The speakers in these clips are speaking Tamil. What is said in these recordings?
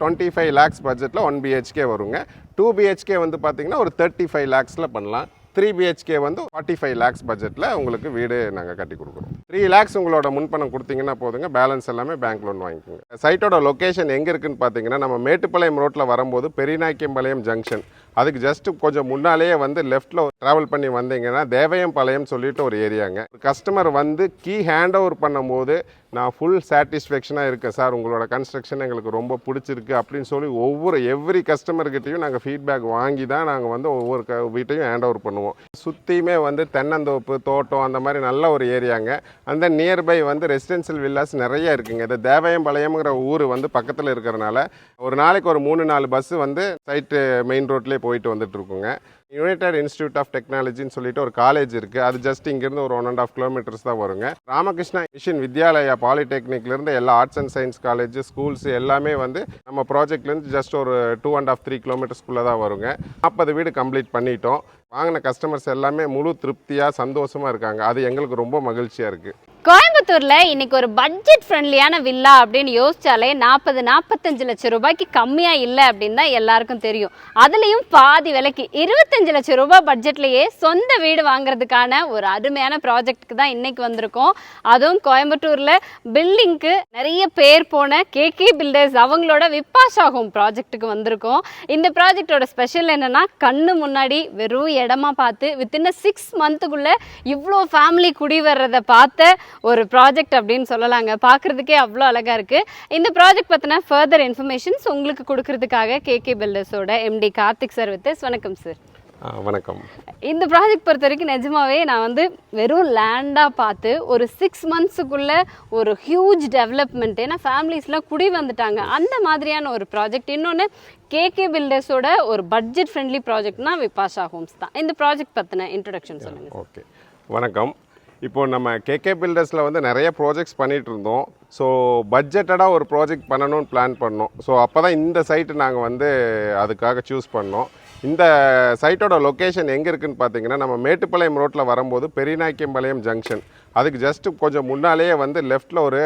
டுவெண்ட்டி ஃபைவ் லேக்ஸ் பட்ஜெட்டில் ஒன் பிஹெச்கே வருங்க. டூ பிஹெச்கே வந்து பார்த்திங்கன்னா ஒரு தேர்ட்டி ஃபைவ் லேக்ஸில் பண்ணலாம் த்ரீ பிஹெச்கே வந்து ஃபார்ட்டி ஃபைவ் லேக்ஸ் பட்ஜெட்டில் உங்களுக்கு வீடு நாங்கள் கட்டி கொடுக்குறோம். த்ரீ லேக்ஸ் உங்களோட முன்பணம் கொடுத்தீங்கன்னா போதுங்க. பேலன்ஸ் எல்லாமே பேங்க் லோன் வாங்கிக்கோங்க. சைட்டோட லொக்கேஷன் எங்கே இருக்குன்னு பார்த்தீங்கன்னா நம்ம மேட்டுப்பாளையம் ரோட்டில் வரும்போது பெரியநாய்க்கம்பாளையம் ஜங்ஷன் அதுக்கு ஜஸ்ட் கொஞ்சம் முன்னாலேயே வந்து லெஃப்ட்டில் ட்ராவல் பண்ணி வந்தீங்கன்னா தேவையம்பாளையம் சொல்லிட்டு ஒரு ஏரியாங்க கஸ்டமர் வந்து கீ ஹேண்ட் ஓவர் பண்ணும்போது நான் ஃபுல் சாட்டிஸ்ஃபேக்ஷனாக இருக்கேன் சார். உங்களோட கன்ஸ்ட்ரக்ஷன் எங்களுக்கு ரொம்ப பிடிச்சிருக்கு அப்படின்னு சொல்லி ஒவ்வொரு எவ்ரி கஸ்டமர்கிட்டையும் நாங்கள் ஃபீட்பேக் வாங்கி தான் நாங்கள் வந்து ஒவ்வொரு க வீட்டையும் ஹேண்ட் ஓவர் பண்ணுவோம். சுற்றியுமே வந்து தென்னந்தோப்பு தோட்டம் அந்த மாதிரி நல்ல ஒரு ஏரியாங்க அந்த நியர்பை வந்து ரெசிடென்சியல் வில்லாஸ் நிறைய இருக்குங்க. இது தேவயம்பாளையம்ங்கிற ஊர் வந்து பக்கத்தில் இருக்கிறனால ஒரு நாளைக்கு ஒரு மூணு நாலு பஸ்ஸு வந்து சைட்டு மெயின் ரோட்லேயே போயிட்டு வந்துட்டு இருக்குங்க. யுனைடெட் இன்ஸ்டியூட் ஆஃப் டெக்னாலஜின்னு சொல்லிட்டு ஒரு காலேஜ் இருக்குது அது ஜஸ்ட் இங்கேருந்து ஒரு ஒன் அண்ட் ஆஃப் கிலோமீட்டர்ஸ் தான் வருங்க. ராமகிருஷ்ணா மிஷின் வித்யாலயா பாலிடெக்னிக்லேருந்து எல்லா arts and science college schools எல்லாமே வந்து நம்ம ப்ராஜெக்ட்லேருந்து ஜஸ்ட் ஒரு டூ அண்ட் ஆஃப் த்ரீ கிலோமீட்டர்ஸ்குள்ளே தான் வருங்க. நாற்பது வீடு கம்ப்ளீட் பண்ணிட்டோம். வாங்கின கஸ்டமர்ஸ் எல்லாமே முழு திருப்தியாக சந்தோஷமாக இருக்காங்க. அது எங்களுக்கு ரொம்ப மகிழ்ச்சியாக இருக்குது கோயம்புத்தூரில் இன்னைக்கு ஒரு பட்ஜெட் ஃப்ரெண்ட்லியான வில்லா அப்படின்னு யோசிச்சாலே நாற்பது நாற்பத்தஞ்சு லட்சம் ரூபாய்க்கு கம்மியாக இல்லை அப்படின்னு தான் எல்லாருக்கும் தெரியும். அதுலேயும் பாதி விலைக்கு இருபத்தஞ்சு லட்சம் ரூபாய் பட்ஜெட்லேயே சொந்த வீடு வாங்குறதுக்கான ஒரு அருமையான ப்ராஜெக்ட்டுக்கு தான் இன்றைக்கி வந்திருக்கோம். அதுவும் கோயம்புத்தூரில் பில்டிங்க்கு நிறைய பேர் போன கேகே பில்டர்ஸ் அவங்களோட விப்பாஷா ஆகும் ப்ராஜெக்ட்டுக்கு வந்திருக்கோம். இந்த ப்ராஜெக்டோட ஸ்பெஷல் என்னென்னா கண்ணு முன்னாடி வெறும் இடமா பார்த்து வித்தின் சிக்ஸ் மந்த்துக்குள்ளே இவ்வளோ ஃபேமிலி குடி வர்றதை பார்த்த ஒரு ப்ராஜெக்ட் அப்படின்னு சொல்லலாங்க. பார்க்குறதுக்கே அவ்வளோ அழகாக இருக்குது இந்த ப்ராஜெக்ட் பற்றின ஃபர்தர் இன்ஃபர்மேஷன்ஸ் உங்களுக்கு கொடுக்கறதுக்காக கேகே பில்டர்ஸோட எம்டி கார்த்திக் சார் வித் வணக்கம் சார் வணக்கம். இந்த ப்ராஜெக்ட் பொறுத்த வரைக்கும் நிஜமாவே நான் வந்து வெறும் லேண்டாக பார்த்து ஒரு சிக்ஸ் மந்த்ஸுக்குள்ள ஒரு ஹியூஜ் டெவலப்மெண்ட் ஏன்னா ஃபேமிலிஸ்லாம் குடி வந்துட்டாங்க. அந்த மாதிரியான ஒரு ப்ராஜெக்ட் இன்னொன்று கேகே பில்டர்ஸோட ஒரு பட்ஜெட் ஃப்ரெண்ட்லி ப்ராஜெக்ட்னா விபாஷா ஹோம்ஸ் தான். இந்த ப்ராஜெக்ட் பற்றின இன்ட்ரடக்ஷன் சொல்லுங்கள் ஓகே வணக்கம். இப்போ நம்ம கேகே பில்டர்ஸில் வந்து நிறைய ப்ராஜெக்ட்ஸ் பண்ணிகிட்டு இருந்தோம் ஸோ பட்ஜெட்டடாக ஒரு ப்ராஜெக்ட் பண்ணணும்னு பிளான் பண்ணோம். ஸோ அப்போ தான் இந்த சைட்டு நாங்கள் வந்து அதுக்காக சூஸ் பண்ணோம். இந்த சைட்டோட லொக்கேஷன் எங்கே இருக்குதுன்னு பார்த்தீங்கன்னா நம்ம மேட்டுப்பாளையம் ரோட்டில் வரும்போது பெரியநாய்க்கம்பாளையம் ஜங்ஷன் அதுக்கு ஜஸ்ட் கொஞ்சம் முன்னாலேயே வந்து லெஃப்ட்டில் ஒரு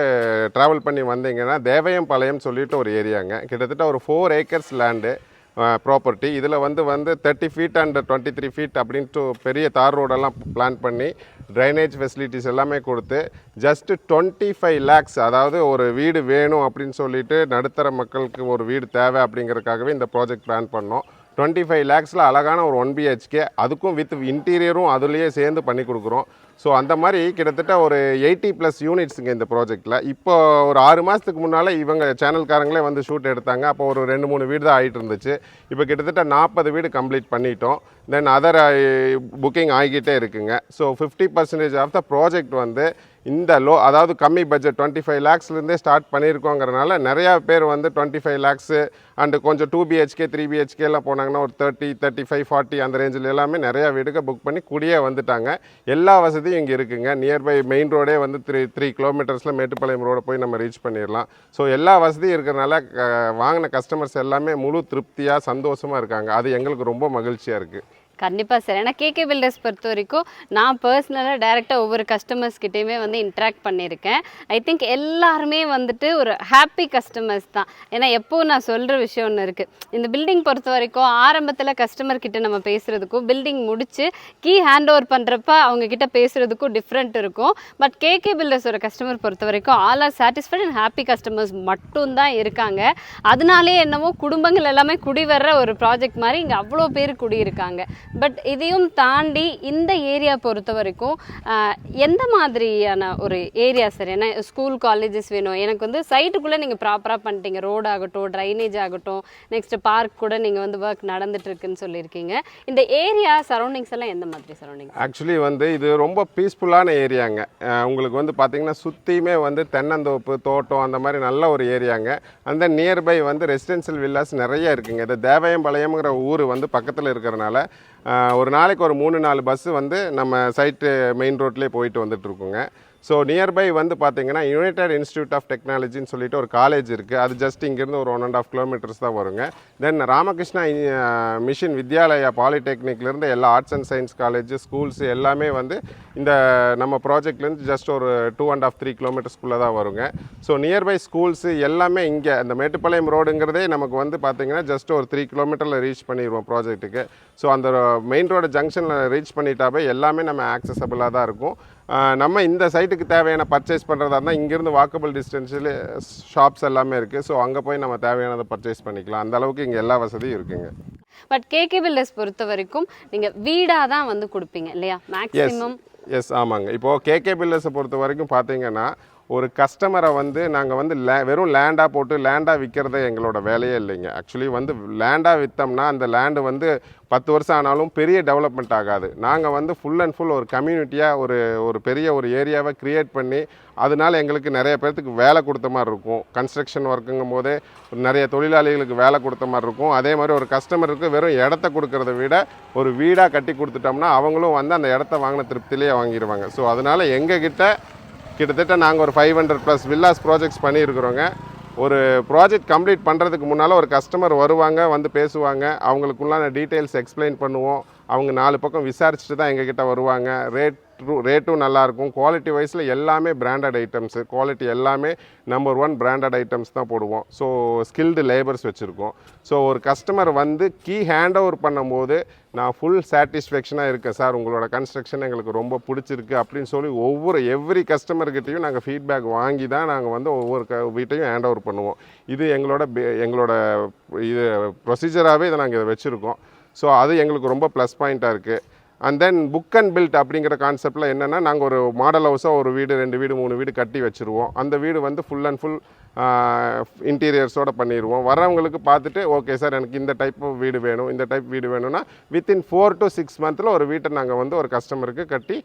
ட்ராவல் பண்ணி வந்தீங்கன்னா தேவயம்பாளையம் சொல்லிட்டு ஒரு ஏரியாங்க கிட்டத்தட்ட ஒரு ஃபோர் ஏக்கர்ஸ் லேண்டு ப்ராப்பர்ட்டி இதில் வந்து வந்து thirty feet and twenty three feet அப்படின்ட்டு பெரிய தார் ரோடெல்லாம் பிளான் பண்ணி ட்ரைனேஜ் ஃபெசிலிட்டிஸ் எல்லாமே கொடுத்து ஜஸ்ட் டுவெண்ட்டி ஃபைவ் லேக்ஸ் அதாவது ஒரு வீடு வேணும் அப்படின்னு சொல்லிட்டு நடுத்தர மக்களுக்கு ஒரு வீடு தேவை அப்படிங்கிறதுக்காகவே இந்த ப்ராஜெக்ட் பிளான் பண்ணோம். டுவெண்ட்டி ஃபைவ் லேக்ஸில் அழகான ஒரு ஒன் பிஹெச்கே அதுக்கும் வித் இன்டீரியரும் அதுலேயே சேர்ந்து பண்ணி கொடுக்குறோம். ஸோ அந்த மாதிரி கிட்டத்தட்ட ஒரு எயிட்டி ப்ளஸ் யூனிட்ஸுங்க இந்த ப்ராஜெக்ட்டில் இப்போ ஒரு ஆறு மாதத்துக்கு முன்னால் இவங்க சேனல்காரங்களே வந்து ஷூட் எடுத்தாங்க. அப்போ ஒரு ரெண்டு மூணு வீடு தான் ஆகிட்டு இருந்துச்சு. இப்போ கிட்டத்தட்ட நாற்பது வீடு கம்ப்ளீட் பண்ணிட்டோம். தென் அதர் புக்கிங் ஆகிக்கிட்டே இருக்குங்க. So fifty percentage of the project வந்து இந்த லோ அதாவது கம்மி பட்ஜெட் டுவெண்ட்டி ஃபைவ் லேக்ஸ்லேருந்தே ஸ்டார்ட் பண்ணியிருக்கோங்கிறனால நிறையா பேர் வந்து டுவெண்ட்டி ஃபைவ் லேக்ஸு அண்டு கொஞ்சம் டூ பிஹெச்கே த்ரீ பிஹெச்கேலாம் போனாங்கன்னா ஒரு தேர்ட்டி தேர்ட்டி ஃபைவ் ஃபார்ட்டி அந்த ரேஞ்சில் எல்லாமே நிறையா வீடுகள் புக் பண்ணி கூடியே வந்துட்டாங்க. எல்லா வசதியும் இங்கே இருக்குங்க. நியர்பை மெயின் ரோடே வந்து த்ரீ த்ரீ கிலோமீட்டர்ஸில் மேட்டுப்பாளையம் ரோடை போய் நம்ம ரீச் பண்ணிடலாம் ஸோ எல்லா வசதியும் இருக்கிறனால க- வாங்கின கஸ்டமர்ஸ் எல்லாமே முழு திருப்தியாக சந்தோஷமாக இருக்காங்க. அது எங்களுக்கு ரொம்ப மகிழ்ச்சியாக இருக்குது கண்டிப்பாக சார். ஏன்னா கேகே பில்டர்ஸ் பொறுத்த வரைக்கும் நான் பர்சனலாக டேரெக்டாக ஒவ்வொரு கஸ்டமர்ஸ் கிட்டேயுமே வந்து இன்ட்ராக்ட் பண்ணியிருக்கேன். ஐ திங்க் எல்லாருமே வந்துட்டு ஒரு ஹாப்பி கஸ்டமர்ஸ் தான். ஏன்னா எப்போது நான் சொல்கிற விஷயம் ஒன்று இருக்குது இந்த பில்டிங் பொறுத்த வரைக்கும் ஆரம்பத்தில் கஸ்டமர் கிட்ட நம்ம பேசுகிறதுக்கும் பில்டிங் முடித்து கீ ஹேண்ட் ஓவர் பண்ணுறப்ப அவங்கக்கிட்ட பேசுகிறதுக்கும் டிஃப்ரெண்ட் இருக்கும். பட் கேகே பில்டர்ஸோட கஸ்டமர் பொறுத்த வரைக்கும் all are satisfied and happy customers மட்டும்தான் இருக்காங்க. அதனாலே என்னவோ குடும்பங்கள் எல்லாமே குடி வர்ற ஒரு ப்ராஜெக்ட் மாதிரி இங்கே அவ்வளோ பேர் குடியிருக்காங்க. பட் இதையும் தாண்டி இந்த ஏரியா பொறுத்த வரைக்கும் எந்த மாதிரியான ஒரு ஏரியா சார்? ஏன்னா ஸ்கூல் காலேஜஸ் வேணும். எனக்கு வந்து சைட்டுக்குள்ளே நீங்கள் ப்ராப்பராக பண்ணிட்டீங்க. ரோடு ஆகட்டும் ட்ரைனேஜ் ஆகட்டும் நெக்ஸ்ட் பார்க் கூட நீங்கள் வந்து ஒர்க் நடந்துட்டுருக்குன்னு சொல்லியிருக்கீங்க. இந்த ஏரியா சரௌண்டிங்ஸ் எல்லாம் எந்த மாதிரி சரௌண்டிங் ஆக்சுவலி வந்து இது ரொம்ப பீஸ்ஃபுல்லான ஏரியாங்க உங்களுக்கு வந்து பார்த்தீங்கன்னா சுற்றியுமே வந்து தென்னந்தோப்பு தோட்டம் அந்த மாதிரி நல்ல ஒரு ஏரியாங்க அந்த நியர்பை வந்து ரெசிடென்சியல் வில்லாஸ் நிறைய இருக்குங்க. இது தேவயம்பாளையம்ங்கிற ஊர் வந்து பக்கத்தில் இருக்கிறனால ஒரு நாளைக்கு ஒரு மூணு நாலு பஸ்ஸு வந்து நம்ம சைட்டு மெயின் ரோட்லேயே போயிட்டு வந்துட்டுருக்குங்க ஸோ நியர்பை வந்து பார்த்தீங்கன்னா யுனைடெட் இன்ஸ்டியூட் ஆஃப் டெக்னாலஜின்னு சொல்லிட்டு ஒரு காலேஜ் இருக்குது அது ஜஸ்ட் இங்கேருந்து ஒரு ஒன் அண்ட் ஆஃப் கிலோமீட்டர்ஸ் தான் வருங்க. தென் ராமகிருஷ்ணா மிஷின் வித்யாலயா பாலிடெக்னிக்லேருந்து எல்லா arts and science college schools எல்லாமே வந்து இந்த நம்ம ப்ராஜெக்ட்லேருந்து ஜஸ்ட் ஒரு டூ அண்ட் ஆஃப் த்ரீ கிலோமீட்டர்ஸ்குள்ளே தான் வருங்க. ஸோ நியர்பை ஸ்கூல்ஸு எல்லாமே இங்கே இந்த மேட்டுப்பாளையம் ரோடுங்கிறதே நமக்கு வந்து பார்த்திங்கன்னா ஜஸ்ட் ஒரு த்ரீ கிலோமீட்டரில் ரீச் பண்ணிடுவோம் ப்ராஜெக்ட்டுக்கு ஸோ அந்த மெயின் ரோடு ஜங்ஷனில் ரீச் பண்ணிட்டாவே எல்லாமே நம்ம ஆக்சசபிளாக தான் இருக்கும். நம்ம இந்த சைட்டுக்கு தேவையான பர்ச்சேஸ் பண்ணுறதா இருந்தால் இங்கேருந்து வாக்கபிள் டிஸ்டன்ஸில் ஷாப்ஸ் எல்லாமே இருக்குது ஸோ அங்கே போய் நம்ம தேவையானதை பர்ச்சேஸ் பண்ணிக்கலாம். அந்த அளவுக்கு இங்கே எல்லா வசதியும் இருக்குங்க. பட் கேகே பில்டர்ஸ் பொறுத்த வரைக்கும் நீங்க வீடா தான் வந்து கொடுப்பீங்க இல்லையா? மேக்ஸிமம் எஸ் ஆமாங்க. இப்போது கேகே பில்லர்ஸை பொறுத்த வரைக்கும் பார்த்தீங்கன்னா ஒரு கஸ்டமரை வந்து நாங்கள் வந்து லே வெறும் லேண்டாக போட்டு லேண்டாக விற்கிறது எங்களோட வேலையே இல்லைங்க. ஆக்சுவலி வந்து லேண்டாக விற்றோம்னா அந்த லேண்டு வந்து பத்து வருஷம் ஆனாலும் பெரிய டெவலப்மெண்ட் ஆகாது. நாங்கள் வந்து ஃபுல் அண்ட் ஃபுல் ஒரு கம்யூனிட்டியாக ஒரு ஒரு பெரிய ஒரு ஏரியாவை க்ரியேட் பண்ணி அதனால எங்களுக்கு நிறைய பேர்த்துக்கு வேலை கொடுத்த மாதிரி இருக்கும். கன்ஸ்ட்ரக்ஷன் ஒர்க்குங்கும் போதே நிறைய தொழிலாளிகளுக்கு வேலை கொடுத்த மாதிரி இருக்கும். அதே மாதிரி ஒரு கஸ்டமருக்கு வெறும் இடத்த கொடுக்கறத விட ஒரு வீடாக கட்டி கொடுத்துட்டோம்னா அவங்களும் வந்து அந்த இடத்த வாங்கின திருப்தியிலேயே வாங்கிடுவாங்க ஸோ அதனால் எங்ககிட்ட கிட்டத்தட்ட நாங்கள் ஒரு five hundred plus villas projects பண்ணியிருக்கிறோங்க. ஒரு ப்ராஜெக்ட் கம்ப்ளீட் பண்ணுறதுக்கு முன்னால் ஒரு கஸ்டமர் வருவாங்க வந்து பேசுவாங்க. அவங்களுக்குள்ளான டீட்டெயில்ஸ் எக்ஸ்பிளைன் பண்ணுவோம். அவங்க நாலு பக்கம் விசாரிச்சுட்டு தான் எங்ககிட்ட வருவாங்க. ரேட் ரேட்டும் நல்லாயிருக்கும். குவாலிட்டி வைஸில் எல்லாமே பிராண்டட் ஐட்டம்ஸு குவாலிட்டி எல்லாமே நம்பர் ஒன் பிராண்டட் ஐட்டம்ஸ் தான் போடுவோம். ஸோ ஸ்கில்டு லேபர்ஸ் வச்சுருக்கோம். ஸோ ஒரு கஸ்டமர் வந்து கீ ஹேண்ட் ஓவர் பண்ணும்போது நான் ஃபுல் சாட்டிஸ்ஃபேக்ஷனாக இருக்கேன். சார் உங்களோட கன்ஸ்ட்ரக்ஷன் எங்களுக்கு ரொம்ப பிடிச்சிருக்கு. அப்படின்னு சொல்லி ஒவ்வொரு எவ்ரி கஸ்டமர்கிட்டையும் நாங்கள் ஃபீட்பேக் வாங்கி தான் நாங்கள் வந்து ஒவ்வொரு க வீட்டையும் ஹேண்ட் ஓவர் பண்ணுவோம். இது எங்களோட பே- எங்களோட இது ப்ரொசீஜராகவே இதை நாங்கள் இதை வச்சுருக்கோம். ஸோ அது எங்களுக்கு ரொம்ப ப்ளஸ் பாயிண்ட்டாக இருக்குது and then book and build அப்படிங்கிற கான்செப்டில் என்னென்னா நாங்கள் ஒரு மாடல் ஹவுஸாக ஒரு வீடு ரெண்டு வீடு மூணு வீடு கட்டி வச்சுருவோம். அந்த வீடு வந்து ஃபுல் அண்ட் ஃபுல் இன்டீரியர்ஸோடு பண்ணிடுவோம் வரவங்களுக்கு பார்த்துட்டு ஓகே சார் எனக்கு இந்த டைப் வீடு வேணும் இந்த டைப் வீடு வேணும்னா வித்தின் ஃபோர் டு சிக்ஸ் மந்தில் ஒரு வீட்டை நாங்கள் வந்து ஒரு கஸ்டமருக்கு கட்டி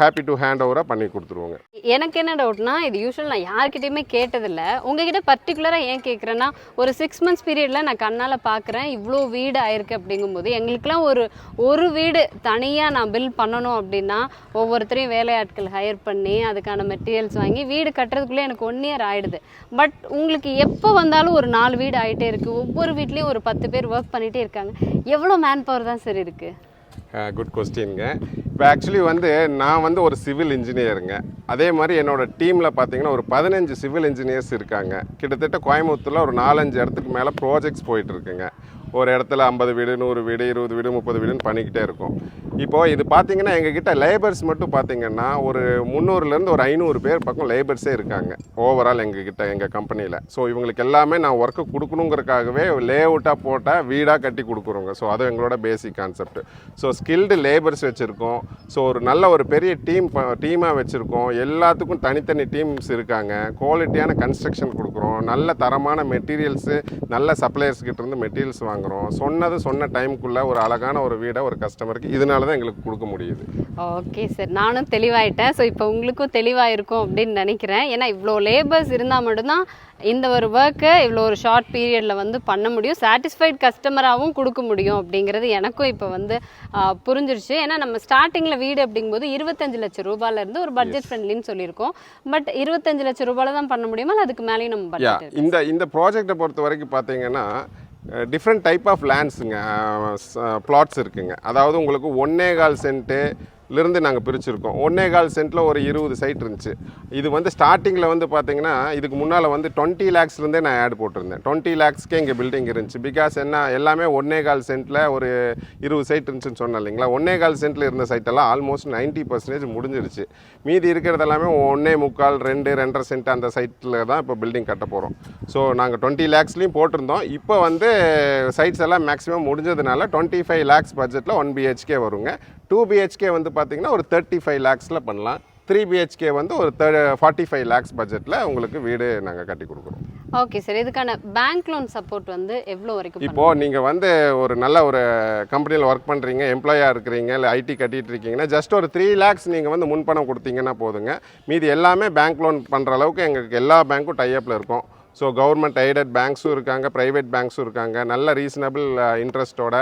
ஹாப்பி டு ஹேண்ட் ஓவராக பண்ணி கொடுத்துருவோங்க. எனக்கு என்ன டவுட்னா இது யூஸ்வல் நான் யார்கிட்டையுமே கேட்டதில்ல. உங்ககிட்ட பர்டிகுலராக ஏன் கேட்குறேன்னா ஒரு சிக்ஸ் மந்த்ஸ் பீரியடில் நான் கண்ணால் பார்க்குறேன் இவ்வளோ வீடு ஆயிருக்கு அப்படிங்கும்போது எங்களுக்கெல்லாம் ஒரு ஒரு வீடு தனியாக நான் பில் பண்ணணும் அப்படின்னா ஒவ்வொருத்தரையும் வேலையாட்கள் ஹையர் பண்ணி அதுக்கான மெட்டீரியல்ஸ் வாங்கி வீடு கட்டுறதுக்குள்ளே எனக்கு ஒன் இயர் ஆகிடுது பட் உங்களுக்கு எப்போ வந்தாலும் ஒரு நாலு வீடு ஆகிட்டே இருக்குது ஒவ்வொரு வீட்லேயும் ஒரு பத்து பேர் ஒர்க் பண்ணிகிட்டே இருக்காங்க. எவ்வளோ மேன் பவர் தான் சார் இருக்குது குட் கொஸ்டின்ங்க இப்போ ஆக்சுவலி வந்து நான் வந்து ஒரு சிவில் இன்ஜினியருங்க அதே மாதிரி என்னோட டீமில் பார்த்தீங்கன்னா ஒரு பதினஞ்சு சிவில் இன்ஜினியர்ஸ் இருக்காங்க. கிட்டத்தட்ட கோயம்புத்தூரில் ஒரு நாலஞ்சு இடத்துக்கு மேலே ப்ராஜெக்ட்ஸ் போயிட்டுருக்குங்க ஒரு இடத்துல ஐம்பது வீடு நூறு வீடு இருபது வீடு முப்பது வீடுன்னு பண்ணிக்கிட்டே இருக்கும். இப்போது இது பார்த்தீங்கன்னா எங்ககிட்ட லேபர்ஸ் மட்டும் பார்த்தீங்கன்னா ஒரு முந்நூறுலேருந்து ஒரு ஐநூறு பேர் பக்கம் லேபர்ஸே இருக்காங்க ஓவரால் எங்ககிட்ட எங்கள் கம்பெனியில் ஸோ இவங்களுக்கு எல்லாமே நான் ஒர்க்கு கொடுக்கணுங்கிறதுக்காகவே லே அவுட்டாக போட்டால் வீடாக கட்டி கொடுக்குறோங்க. ஸோ அது எங்களோட basic concept so skilled labours வச்சுருக்கோம். ஸோ ஒரு நல்ல ஒரு பெரிய டீம் டீமாக வச்சுருக்கோம். எல்லாத்துக்கும் தனித்தனி டீம்ஸ் இருக்காங்க. குவாலிட்டியான கன்ஸ்ட்ரக்ஷன் கொடுக்குறோம். நல்ல தரமான மெட்டீரியல்ஸு நல்ல சப்ளையர்ஸ் இருந்து மெட்டீரியல்ஸ் வாங்குறோம். சொன்னது சொன்ன டைமுக்குள்ளே ஒரு அழகான ஒரு வீடை ஒரு கஸ்டமருக்கு இதனால தான் எங்களுக்கு கொடுக்க முடியுது. ஓகே சார் நானும் தெளிவாயிட்டேன். ஸோ இப்போ உங்களுக்கும் தெளிவாக இருக்கும் அப்படின்னு நினைக்கிறேன். ஏன்னா இவ்வளோ லேபர்ஸ் இருந்தால் மட்டும்தான் இந்த ஒரு ஒர்க்கை இவ்வளோ ஒரு ஷார்ட் பீரியடில் வந்து பண்ண முடியும். சாட்டிஸ்ஃபைட் கஸ்டமராகவும் கொடுக்க முடியும் அப்படிங்கிறது எனக்கும் இப்போ வந்து புரிஞ்சிருச்சு. ஏன்னா நம்ம ஸ்டார்டிங்கில் வீடு அப்படிங்கும்போது இருபத்தஞ்சு லட்சம் ரூபாயில இருந்து ஒரு பட்ஜெட் ஃப்ரெண்ட்லின்னு சொல்லியிருக்கோம். பட் இருபத்தஞ்சு லட்சம் ரூபாயில தான் பண்ண முடியுமா? அதுக்கு மேலேயும் நம்ம இந்த இந்த ப்ராஜெக்டை பொறுத்த வரைக்கும் பார்த்தீங்கன்னா டிஃப்ரெண்ட் டைப் ஆஃப் லேண்ட்ஸுங்க ப்ளாட்ஸ் இருக்குங்க. அதாவது உங்களுக்கு ஒன்னே கால் சென்ட்டு லிருந்து நாங்கள் பிரிச்சிருக்கோம். ஒன்னே கால் சென்ட்டில் ஒரு இருபது சைட் இருந்துச்சு. இது வந்து ஸ்டார்டிங்கில் வந்து பார்த்தீங்கன்னா இதுக்கு முன்னால் வந்து டுவெண்ட்டி லேக்ஸ்லேருந்தே நான் ஆட் போட்டிருந்தேன். டுவெண்ட்டி லேக்ஸ்க்கே இங்கே பில்டிங் இருந்துச்சு. பிகாஸ் என்ன எல்லாமே ஒன்னே கால் சென்ட்டில் ஒரு இருபது சைட் இருந்துச்சுன்னு சொன்னேன் இல்லைங்களா? ஒன்னே கால் சென்ட்டில் இருந்த சைட்டெல்லாம் ஆல்மோஸ்ட் நைன்ட்டி பர்சன்டேஜ் முடிஞ்சிருச்சு. மீதி இருக்கிறது எல்லாமே ஒன்னே முக்கால் ரெண்டு ரெண்டரை சென்ட் அந்த சைட்டில் தான் இப்போ பில்டிங் கட்ட போகிறோம் ஸோ நாங்கள் டுவெண்ட்டி லேக்ஸ்லேயும் போட்டிருந்தோம். இப்போ வந்து சைட்ஸ் எல்லாம் மேக்ஸிமம் முடிஞ்சதுனால டுவெண்ட்டி ஃபைவ் லேக்ஸ் பட்ஜெட்டில் ஒன் பிஹெச்கே வருங்க. டூ பிஹெச்கே வந்து பார்த்தீங்கன்னா ஒரு தேர்ட்டி ஃபைவ் லேக்ஸில் பண்ணலாம் த்ரீ பிஹெச்கே வந்து ஒரு தேர்ட் ஃபார்ட்டி ஃபைவ் லேக்ஸ் பட்ஜெட்டில் உங்களுக்கு வீடு நாங்கள் கட்டி கொடுக்குறோம். ஓகே சார் இதுக்கான பேங்க் லோன் சப்போர்ட் வந்து எவ்வளோ வரைக்கும் இப்போது நீங்கள் வந்து ஒரு நல்ல ஒரு கம்பெனியில் ஒர்க் பண்ணுறீங்க எம்ப்ளாயாக இருக்கிறீங்க இல்லை ஐடி கட்டிட்டு இருக்கீங்கன்னா ஜஸ்ட் ஒரு த்ரீ லேக்ஸ் நீங்கள் வந்து முன்பணம் கொடுத்தீங்கன்னா போதுங்க. மீதி எல்லாமே பேங்க் லோன் பண்ணுற அளவுக்கு எங்களுக்கு எல்லா பேங்க்கும் டைப்பில் இருக்கும். ஸோ கவர்மெண்ட் எய்டட் பேங்க்ஸும் இருக்காங்க ப்ரைவேட் பேங்க்ஸும் இருக்காங்க. நல்ல ரீசனபிள் இன்ட்ரெஸ்ட்டோட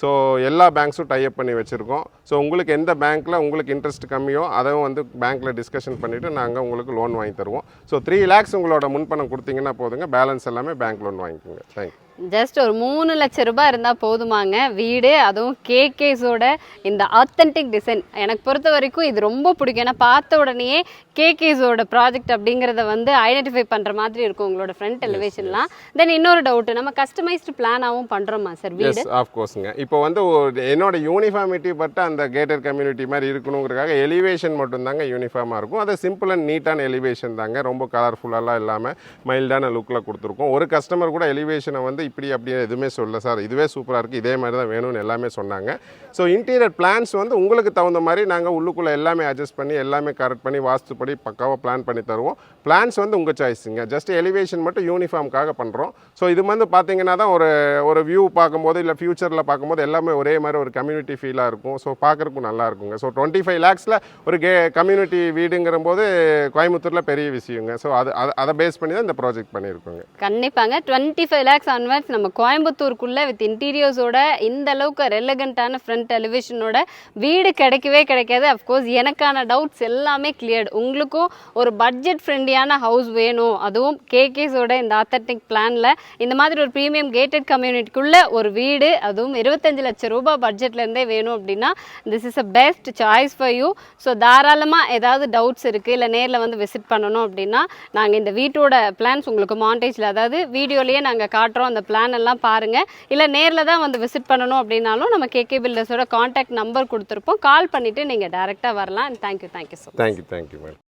ஸோ எல்லா பேங்க்ஸும் டைப் பண்ணி வச்சுருக்கோம். ஸோ உங்களுக்கு எந்த பேங்க்கில் உங்களுக்கு இன்ட்ரெஸ்ட் கம்மியோ அதையும் வந்து பேங்க்கில் டிஸ்கஷன் பண்ணிவிட்டு நாங்கள் உங்களுக்கு லோன் வாங்கி தருவோம். ஸோ த்ரீ லேக்ஸ் உங்களோட முன்பணம் கொடுத்தீங்கன்னா போதுங்க. பேலன்ஸ் எல்லாமே பேங்க் லோன் வாங்கிக்கோங்க. தேங்க்யூ ஜஸ்ட் ஒரு மூணு லட்ச ரூபாய் இருந்தால் போதுமாங்க. வீடு அதுவும் கேகேஸோட இந்த ஆத்தென்டிக் டிசைன் எனக்கு பொறுத்த வரைக்கும் இது ரொம்ப பிடிக்கும். ஏன்னா பார்த்த உடனேயே கேகேஸோட ப்ராஜெக்ட் அப்படிங்கிறத வந்து ஐடென்டிஃபை பண்ணுற மாதிரி இருக்கும் உங்களோட ஃப்ரண்ட் எலிவேஷன்லாம் தென் இன்னொரு டவுட் நம்ம கஸ்டமைஸ்டு பிளானாகவும் பண்ணுறோமா சார் வீடு? ஆஃப் கோர்ஸுங்க இப்போ வந்து என்னோட யூனிஃபார்மிட்டி பட்டு அந்த கேட்டட் கம்யூனிட்டி மாதிரி இருக்கணுங்கிறக்காக எலிவேஷன் மட்டும்தாங்க யூனிஃபார்மாக இருக்கும். அது சிம்பிள் அண்ட் நீட்டான எலிவேஷன் தாங்க. ரொம்ப கலர்ஃபுல்லாலாம் இல்லாமல் மைல்டான லுக்கில் கொடுத்துருக்கோம். ஒரு கஸ்டமர் கூட எலிவேஷனை வந்து இப்படி அப்படி எதுவுமே சொல்ல சார் இதுவே சூப்பராக இருக்குது இதே மாதிரி தான் வேணும்னு எல்லாமே சொன்னாங்க. ஸோ இன்டீரியர் பிளான்ஸ் வந்து உங்களுக்கு தகுந்த மாதிரி நாங்கள் உள்ளுக்குள்ளே எல்லாமே அட்ஜஸ்ட் பண்ணி எல்லாமே கரெக்ட் பண்ணி வாஸ்துப்படி பக்காவாக பிளான் பண்ணி தருவோம். பிளான்ஸ் வந்து உங்கள் சாய்ஸுங்க ஜஸ்ட் எலிவேஷன் மட்டும் யூனிஃபார்முக்காக பண்ணுறோம் ஸோ இது வந்து பார்த்தீங்கன்னா தான் ஒரு ஒரு வியூ பார்க்கும்போது இல்லை ஃப்யூச்சரில் பார்க்கும்போது எல்லாமே ஒரே மாதிரி ஒரு கம்யூனிட்டி ஃபீலாக இருக்கும். ஸோ பார்க்குறக்கும் நல்லா இருக்குங்க. ஸோ டுவெண்ட்டி ஃபைவ் லேக்ஸில் ஒரு கே கம்யூனிட்டி வீடுங்கிற போது கோயம்புத்தூரில் பெரிய விஷயங்க. ஸோ அது அதை- அதை பேஸ் பண்ணி தான் இந்த ப்ராஜெக்ட் பண்ணியிருக்கோங்க. கண்டிப்பாங்க. டுவெண்ட்டி ஃபைவ் லேக்ஸ் ஆன்வர்ட்ஸ் நம்ம கோயம்புத்தூருக்குள்ளே வித் இன்டீரியர்ஸோட இந்த அளவுக்கு ரெலகண்ட்டான ஃப்ரண்ட் எலிவேஷனோட வீடு கிடைக்கவே கிடைக்காது. அஃப்கோர்ஸ் எனக்கான டவுட்ஸ் எல்லாமே கிளியர்டு உங்களுக்கும் ஒரு பட்ஜெட் ஃப்ரெண்ட்லியான ஹவுஸ் வேணும். அதுவும் கேகேஸோட இந்த ஆத்தட்டிக் பிளானில் இந்த மாதிரி ஒரு ப்ரீமியம் கேட்டட் கம்யூனிட்டிக்குள்ளே ஒரு வீடு அதுவும் இருபத்தஞ்சு லட்சம் ரூபாய் பட்ஜெட்லேருந்தே வேணும் அப்படின்னா this is a best choice for you so தாராளமாக ஏதாவது டவுட்ஸ் இருக்குது இல்லை நேரில் வந்து விசிட் பண்ணணும் அப்படின்னா நாங்கள் இந்த வீட்டோட பிளான்ஸ் உங்களுக்கு மாண்டேஜில் அதாவது வீடியோலேயே நாங்கள் காட்டுறோம். அந்த பிளான் எல்லாம் பாருங்கள் இல்லை நேரில் தான் வந்து விசிட் பண்ணணும் அப்படின்னாலும் நம்ம கேகே பில்டர்ஸோட காண்டாக்ட் நம்பர் கொடுத்துருப்போம். கால் பண்ணிவிட்டு நீங்கள் டேரெக்டாக வரலாம். Thank you thank you so thank you thank you madam